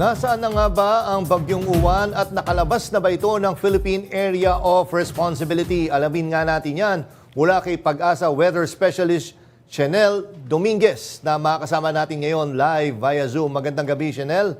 Nasaan na nga ba ang bagyong uwan at nakalabas na ba ito ng Philippine Area of Responsibility? Alamin nga natin yan mula kay Pag-asa Weather Specialist Chanel Dominguez na makakasama natin ngayon live via Zoom. Magandang gabi, Chanel.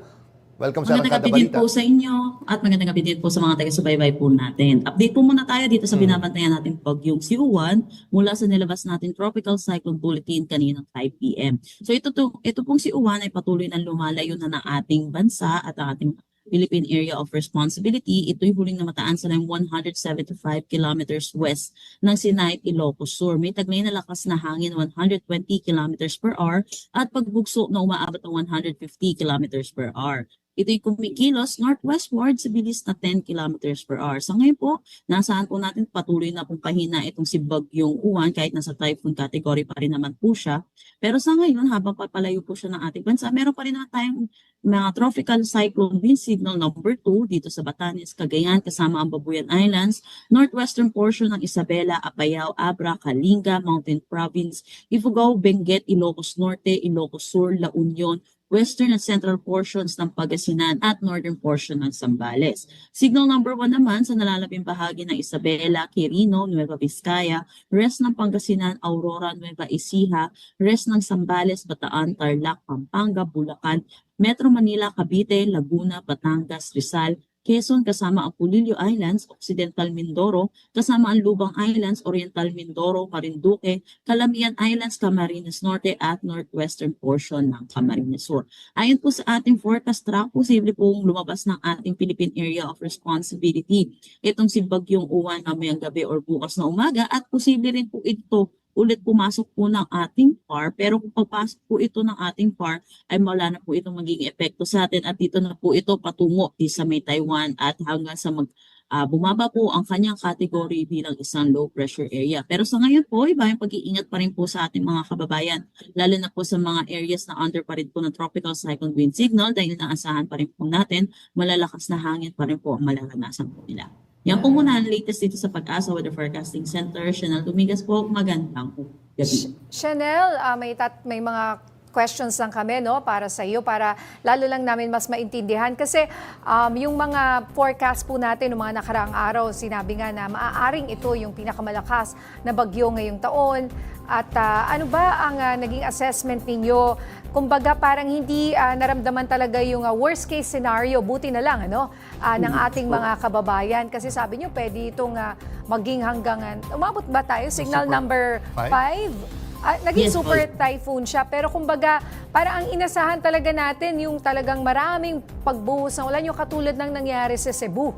Welcome sa Magandang gabi din po sa inyo at magandang gabi din po sa mga taga-subaybay po natin. Update po muna tayo dito sa Mm. binabantayan natin bagyong si Uwan mula sa nilabas natin Tropical Cyclone Bulletin kaninang 5 p.m. So ito, to, ito pong si Uwan ay patuloy na lumalayo na ng ating bansa at ang ating Philippine Area of Responsibility. Ito'y huling namataan sa ng 175 kilometers west ng Sinai, Ilocos Sur. May taglay na lakas na hangin 120 kilometers per hour at pagbugso na umaabot ng 150 kilometers per hour. Ito'y kumikilos northwestward sa bilis na 10 kilometers per hour. Sa ngayon po, nasaan po natin patuloy na pong pahina itong si Bagyong Uwan kahit nasa typhoon category pa rin naman po siya. Pero sa ngayon, habang papalayo po siya ng ating bansa, meron pa rin naman tayong mga tropical cyclone wind signal number 2 dito sa Batanes, Cagayan, kasama ang Babuyan Islands, northwestern portion ng Isabela, Apayao, Abra, Kalinga, Mountain Province, Ifugao, Benguet, Ilocos Norte, Ilocos Sur, La Union, western at central portions ng Pagasinan at northern portion ng Zambales. Signal number 1 naman sa nalalabing bahagi ng Isabela, Quirino, Nueva Vizcaya, rest ng Pangasinan, Aurora, Nueva Ecija, rest ng Zambales, Bataan, Tarlac, Pampanga, Bulacan, Metro Manila, Cavite, Laguna, Batangas, Rizal, Quezon kasama ang Pulilio Islands, Occidental Mindoro, kasama ang Lubang Islands, Oriental Mindoro, Marinduque, Calamian Islands, Camarines Norte at northwestern portion ng Camarines Sur. Ayon po sa ating forecast track, posible pong lumabas ng ating Philippine Area of Responsibility. Itong si Bagyong Uwan mamayang gabi or bukas na umaga at posible rin po ito ulit pumasok po ng ating FAR. Pero kung pagpasok po ito ng ating FAR, ay wala na po itong magiging epekto sa atin at dito na po ito patungo di sa may Taiwan at hanggang sa mag ah, bumaba po ang kanyang category bilang isang low pressure area. Pero sa ngayon po, iba yung pag-iingat pa rin po sa ating mga kababayan, lalo na po sa mga areas na under pa rin po ng tropical cyclone wind signal dahil naasahan pa rin po natin, malalakas na hangin pa rin po ang mararanasan po nila. Yan po muna ang latest dito sa Pag-asa Weather Forecasting Center. Chanel Dominguez po, magandang gabi. Chanel, ah, may, tat- may mga questions lang kami no para sa iyo para lalo lang namin mas maintindihan. Kasi um, yung mga forecast po natin ng mga nakaraang araw sinabi nga na maaaring ito yung pinakamalakas na bagyo ngayong taon. At ah, ano ba ang ah, naging assessment ninyo? Kumbaga parang hindi ah, naramdaman talaga yung ah, worst case scenario. Buti na lang ano ah, ng ating mga kababayan. Kasi sabi niyo pwede itong ah, maging hanggang umabot ba tayo? Signal number five? 5 Ah, naging Yes, super Paul. typhoon siya. Pero kumbaga, para ang inasahan talaga natin yung talagang maraming pagbuhos ng ulan, yung katulad ng nangyari sa Cebu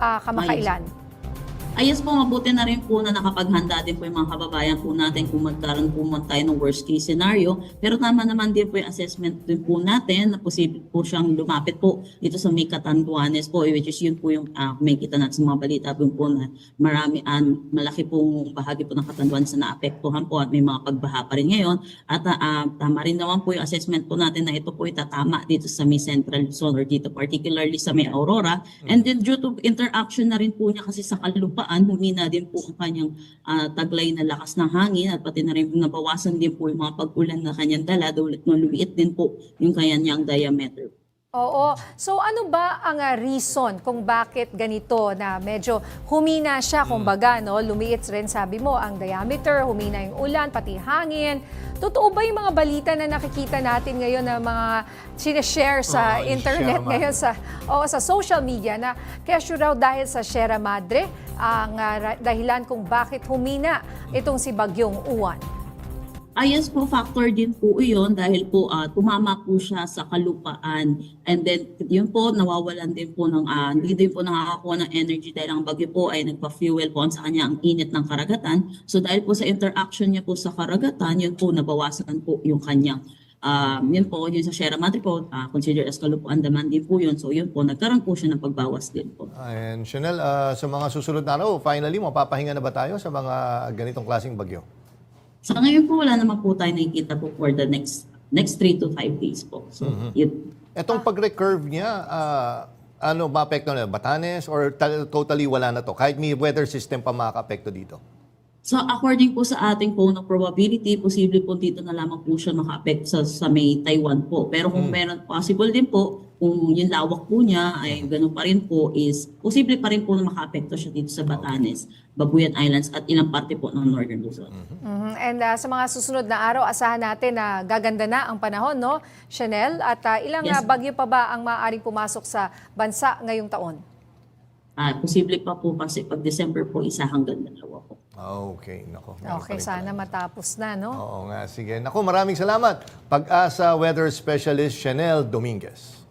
ah, kamakailan. Ayos po, mabuti na rin po na nakapaghanda din po yung mga kababayan po natin kung magkaroon po man tayo ng worst case scenario. Pero tama naman din po yung assessment din po natin na posible po siyang lumapit po dito sa may Catanduanes po, which is yun po yung uh, may kita natin sa mga balita po, po na marami, an malaki pong bahagi po ng Catanduanes na naapektuhan po at may mga pagbaha pa rin ngayon. At ah, tama rin naman po yung assessment po natin na ito po itatama dito sa may central zone or dito particularly sa may Aurora. And then due to interaction na rin po niya kasi sa kalupaan, humina din po ang kanyang ah, taglay na lakas ng hangin at pati na rin nabawasan din po yung mga pag-ulan na kanyang dala, dulot no lumiit din po yung kanyang diameter. Oo. So ano ba ang ah, reason kung bakit ganito na medyo humina siya, kumbaga, no? lumiit rin sabi mo ang diameter, humina yung ulan, pati hangin. Totoo ba yung mga balita na nakikita natin ngayon na mga sinashare sa yung internet Sierra ngayon sa o sa social media na kesyo raw dahil sa Sierra Madre ang ah, dahilan kung bakit humina itong si Bagyong Uwan. Ah, yes po, factor din po iyon dahil po ah, tumama po siya sa kalupaan. And then, yun po, nawawalan din po ng, ah, hindi din po nakakakuha ng energy dahil ang bagyo po ay nagpa-fuel po sa kanya ang init ng karagatan. So dahil po sa interaction niya po sa karagatan, yun po, nabawasan po yung kanyang Um, yun po, yun sa Sierra Madre po, ah, consider as kalupuan daman din po yun. So yun po, nagkaroon po siya ng pagbawas din po. And Chanel, ah, sa mga susunod na araw, finally, mapapahinga na ba tayo sa mga ganitong klaseng bagyo? Sa ngayon po, wala naman po tayo nakikita po for the next next 3 to 5 days po. So, yun. Etong pag-recurve niya, ah, ano, maapekto na? Batanes or tal- totally wala na to? Kahit may weather system pa makaka-apekto dito? So according po sa ating po na probability, posible po dito na lamang po siya maka-affect sa, sa may Taiwan po. Pero kung meron possible din po kung yung lawak po niya ay ganun pa rin po is posible pa rin po na makaapekto siya dito sa Batanes, Babuyan Islands at ilang parte po ng Northern Luzon. Mhm. And ah, sa mga susunod na araw, asahan natin na gaganda na ang panahon, no, Chanel? At ah, ilang Yes. ah, bagyo pa ba ang maaaring pumasok sa bansa ngayong taon? Ah, posible pa po kasi pag December po isa hanggang dalawa po. Okay, nako. Okay, sana matapos na, no? Oo nga, sige. Nako, maraming salamat. Pag-asa Weather Specialist Chanel Dominguez.